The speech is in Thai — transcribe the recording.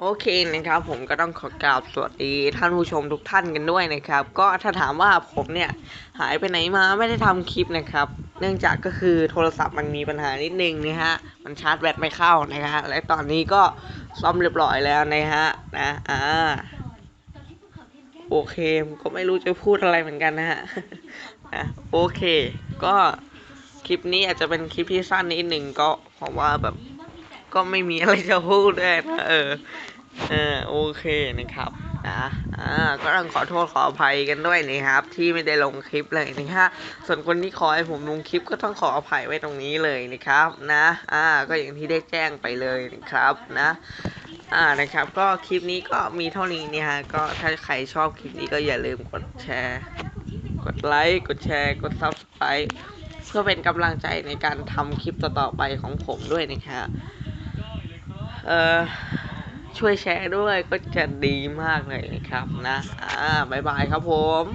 โอเคนะครับ ผมก็ต้องขอกราบสวัสดีท่านผู้ชมทุกท่านกันด้วยนะครับ ก็ถ้าถามว่าผมเนี่ยหายไปไหนมาไม่ได้ทำคลิปนะครับ เนื่องจากก็คือโทรศัพท์มันมีปัญหานิดนึงนะฮะมันชาร์จแบตไม่เข้านะฮะและตอนนี้ก็ซ่อมเรียบร้อยแล้วนะฮะนะอ่าโอเคก็ไม่รู้จะพูดอะไรเหมือนกันนะฮะนะโอเค ก็คลิปนี้อาจจะเป็นคลิปที่สั้นนิดหนึ่งก็เพราะว่าแบบ ก็ไม่มีอะไรจะพูดด้วยนะเออเออโอเคนะครับนะอ่าก็ต้องขอโทษขออภัยกันด้วยนะครับ ที่ไม่ได้ลงคลิปเลยนะฮะส่วนคนที่ขอให้ผมลงคลิปก็ต้องขออภัยไว้ตรงนี้เลยนะครับนะอ่าก็อย่างที่ได้แจ้งไปเลยนะครับนะอ่านะครับก็คลิปนี้ก็มีเท่านี้นี่ยฮะก็ถ้าใครชอบคลิปนี้ก็อย่าลืมกดแชร์ กดไลค์กดแชร์กด subscribe เพื่อเป็นกำลังใจในการทำคลิปต่อๆไปของผมด้วยนะครับ ช่วยแชร์ด้วยก็จะดีมากเลยนะครับนะ อ่าบายบายครับผม